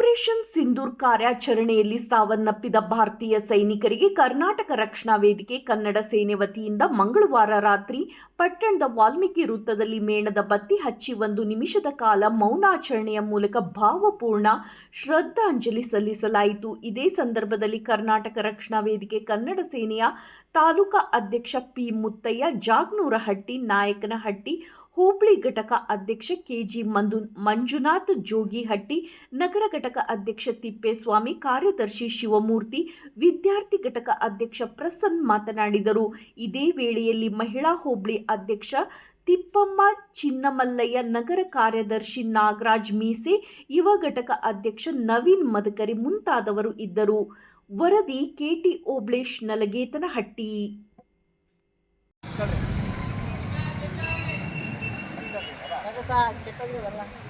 Operation Sindoor ಕಾರ್ಯಾಚರಣೆಯಲ್ಲಿ ಸಾವನ್ನಪ್ಪಿದ ಭಾರತೀಯ ಸೈನಿಕರಿಗೆ ಕರ್ನಾಟಕ ರಕ್ಷಣಾ ವೇದಿಕೆ ಕನ್ನಡ ಸೇನೆ ವತಿಯಿಂದ ಮಂಗಳವಾರ ರಾತ್ರಿ ಪಟ್ಟಣದ ವಾಲ್ಮೀಕಿ ವೃತ್ತದಲ್ಲಿ ಮೇಣದ ಬತ್ತಿ ಹಚ್ಚಿ ಒಂದು ನಿಮಿಷದ ಕಾಲ ಮೌನಾಚರಣೆಯ ಮೂಲಕ ಭಾವಪೂರ್ಣ ಶ್ರದ್ಧಾಂಜಲಿ ಸಲ್ಲಿಸಲಾಯಿತು. ಇದೇ ಸಂದರ್ಭದಲ್ಲಿ ಕರ್ನಾಟಕ ರಕ್ಷಣಾ ವೇದಿಕೆ ಕನ್ನಡ ಸೇನೆಯ ತಾಲೂಕಾ ಅಧ್ಯಕ್ಷ ಪಿ ಮುತ್ತಯ್ಯ ಜಾಗ್ನೂರಹಟ್ಟಿ ನಾಯಕನಹಟ್ಟಿ, ಹೋಬಳಿ ಘಟಕ ಅಧ್ಯಕ್ಷ ಕೆಜಿ ಮಂಜು ಮಂಜುನಾಥ್, ಜೋಗಿಹಟ್ಟಿ, ನಗರ ಘಟಕ ಅಧ್ಯಕ್ಷ ತಿಪ್ಪೇಸ್ವಾಮಿ, ಕಾರ್ಯದರ್ಶಿ ಶಿವಮೂರ್ತಿ, ವಿದ್ಯಾರ್ಥಿ ಘಟಕ ಅಧ್ಯಕ್ಷ ಪ್ರಸನ್ನ ಮಾತನಾಡಿದರು. ಇದೇ ವೇಳೆಯಲ್ಲಿ ಮಹಿಳಾ ಹೋಬಳಿ ಅಧ್ಯಕ್ಷ ತಿಪ್ಪಮ್ಮ ಚಿನ್ನಮಲ್ಲಯ್ಯ, ನಗರ ಕಾರ್ಯದರ್ಶಿ ನಾಗರಾಜ್ ಮೀಸೆ, ಯುವ ಘಟಕ ಅಧ್ಯಕ್ಷ ನವೀನ್ ಮದಕರಿ ಮುಂತಾದವರು ಇದ್ದರು. ವರದಿ ಕೆಟಿ ಓಬ್ಳೇಶ್, ನಲಗೇತನಹಟ್ಟಿ. ಬರಲ್ಲ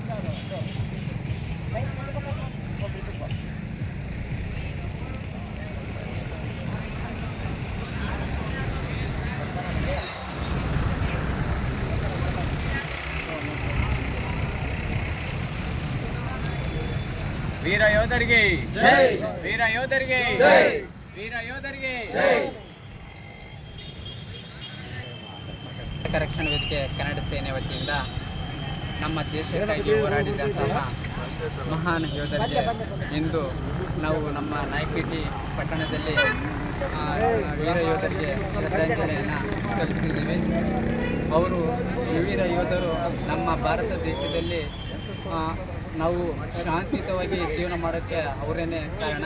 ವೀರ ಯೋಧರಿಗೆ. ವೀರ ಯೋಧರಿಗೆ. ವೀರ ಯೋಧರಿಗೆ. ರಕ್ಷಣಾ ವೇದಿಕೆ ಕನ್ನಡ ಸೇನೆ ವತಿಯಿಂದ ನಮ್ಮ ದೇಶಕ್ಕಾಗಿ ಹೋರಾಡಿದಂತಹ ಮಹಾನ್ ಯೋಧರಿಗೆ ಇಂದು ನಾವು ನಮ್ಮ ನಾಯಕಟಿ ಪಟ್ಟಣದಲ್ಲಿ ವೀರ ಯೋಧರಿಗೆ ಶ್ರದ್ಧಾಂಜಲಿಯನ್ನು ಸಲ್ಲಿಸಿದ್ದೀವಿ. ಅವರು ಈ ವೀರ ಯೋಧರು ನಮ್ಮ ಭಾರತ ದೇಶದಲ್ಲಿ ನಾವು ಶಾಂತಿಯುತವಾಗಿ ಜೀವನ ಮಾಡೋಕ್ಕೆ ಅವರೇನೆ ಕಾರಣ.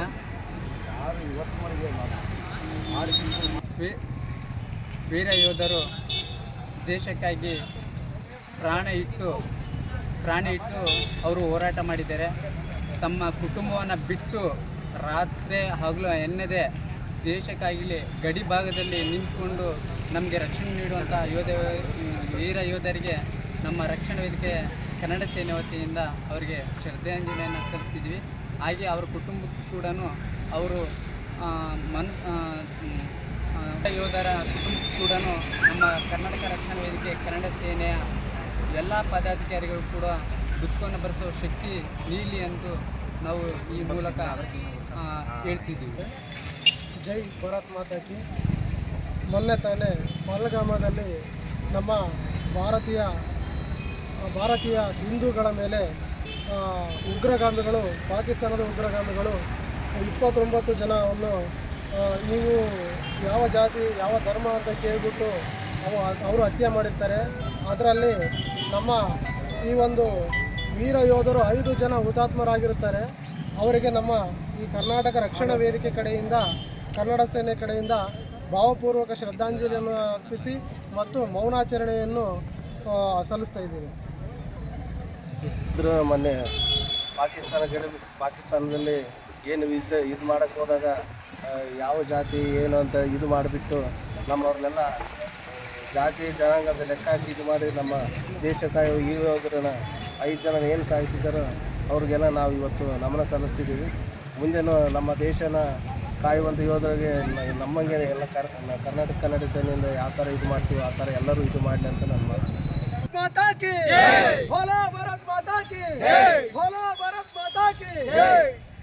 ವೀರ ಯೋಧರು ದೇಶಕ್ಕಾಗಿ ಪ್ರಾಣ ಇಟ್ಟು ಪ್ರಾಣ ಇಟ್ಟು ಅವರು ಹೋರಾಟ ಮಾಡಿದ್ದಾರೆ. ತಮ್ಮ ಕುಟುಂಬವನ್ನು ಬಿಟ್ಟು ರಾತ್ರಿ ಹಗಲು ಎನ್ನದೆ ದೇಶಕ್ಕಾಗಲಿ ಗಡಿ ಭಾಗದಲ್ಲಿ ನಿಂತ್ಕೊಂಡು ನಮಗೆ ರಕ್ಷಣೆ ನೀಡುವಂಥ ಯೋಧ, ವೀರ ಯೋಧರಿಗೆ ನಮ್ಮ ರಕ್ಷಣಾ ವೇದಿಕೆ ಕನ್ನಡ ಸೇನೆ ವತಿಯಿಂದ ಅವರಿಗೆ ಶ್ರದ್ಧಾಂಜಲಿಯನ್ನು ಸಲ್ಲಿಸ್ತಿದ್ವಿ. ಹಾಗೆ ಅವರ ಕುಟುಂಬಕ್ಕೂ ಕೂಡ ಅವರು ಮನ್ ಯೋಧರ ಕುಟುಂಬ ಕೂಡ ನಮ್ಮ ಕರ್ನಾಟಕ ರಕ್ಷಣಾ ವೇದಿಕೆ, ಕನ್ನಡ ಸೇನೆಯ ಎಲ್ಲ ಪದಾಧಿಕಾರಿಗಳು ಕೂಡ ದುಃಖವನ್ನು ಬರೆಸೋ ಶಕ್ತಿ ನೀಲಿ ಎಂದು ನಾವು ಈ ಮೂಲಕ ಹೇಳ್ತಿದ್ದೀವಿ. ಜೈ ಭಾರತ್ ಮಾತಾಕಿ ಮೊನ್ನೆ ತಾನೇ ಪಹಲ್ಗಾಮದಲ್ಲಿ ನಮ್ಮ ಭಾರತೀಯ ಭಾರತೀಯ ಹಿಂದೂಗಳ ಮೇಲೆ ಉಗ್ರಗಾಮಿಗಳು, ಪಾಕಿಸ್ತಾನದ ಉಗ್ರಗಾಮಿಗಳು ಇಪ್ಪತ್ತೊಂಬತ್ತು ಜನವನ್ನು ನೀವು ಯಾವ ಜಾತಿ, ಯಾವ ಧರ್ಮ ಅಂತ ಕೇಳಿಬಿಟ್ಟು ಅವು, ಅವರು ಹತ್ಯೆ ಮಾಡಿರ್ತಾರೆ. ಅದರಲ್ಲಿ ನಮ್ಮ ಈ ಒಂದು ವೀರ ಯೋಧರು ಐದು ಜನ ಹುತಾತ್ಮರಾಗಿರುತ್ತಾರೆ. ಅವರಿಗೆ ನಮ್ಮ ಈ ಕರ್ನಾಟಕ ರಕ್ಷಣಾ ವೇದಿಕೆ ಕಡೆಯಿಂದ, ಕನ್ನಡ ಸೇನೆ ಕಡೆಯಿಂದ ಭಾವಪೂರ್ವಕ ಶ್ರದ್ಧಾಂಜಲಿಯನ್ನು ಅರ್ಪಿಸಿ ಮತ್ತು ಮೌನಾಚರಣೆಯನ್ನು ಸಲ್ಲಿಸ್ತಾ ಇದ್ದೀವಿ. ಇದ್ರ ಮೊನ್ನೆ ಪಾಕಿಸ್ತಾನ ಗಡಿ ಪಾಕಿಸ್ತಾನದಲ್ಲಿ ಏನು ಇದು ಇದು ಮಾಡೋಕ್ಕೆ ಹೋದಾಗ ಯಾವ ಜಾತಿ ಏನು ಅಂತ ಇದು ಮಾಡಿಬಿಟ್ಟು ನಮ್ಮವ್ರನ್ನೆಲ್ಲ ಜಾತಿ ಜನಾಂಗದ ಲೆಕ್ಕ ಹಾಕಿ ಇದು ಮಾಡಿ ನಮ್ಮ ದೇಶ ಕಾಯುವ ಹೀರೋದ್ರನ್ನ ಐದು ಜನ ಏನು ಸಾಯಿಸಿದ್ದಾರೋ ಅವ್ರಿಗೆಲ್ಲ ನಾವು ಇವತ್ತು ನಮನ ಸಲ್ಲಿಸ್ತಿದ್ದೀವಿ. ಮುಂದೆನೂ ನಮ್ಮ ದೇಶನ ಕಾಯುವಂಥ ಯೋಧರಿಗೆ ನಮ್ಮಂಗೆ ಎಲ್ಲ ಕರ್ ಕರ್ನಾಟಕ ಕನ್ನಡ ಸೇನೆಯಿಂದ ಯಾವ ಥರ ಇದು ಮಾಡ್ತೀವಿ ಆ ಥರ ಎಲ್ಲರೂ ಇದು ಮಾಡಲಿ ಅಂತ ನನ್ನ ಮಾತು. ಮಾತಾ ಕಿ ಭೋಲಾ ಭಾರತ್ ಮಾತಾ ಕಿ ಭೋಲಾ ಭಾರತ್ ಮಾತಾ ಕಿ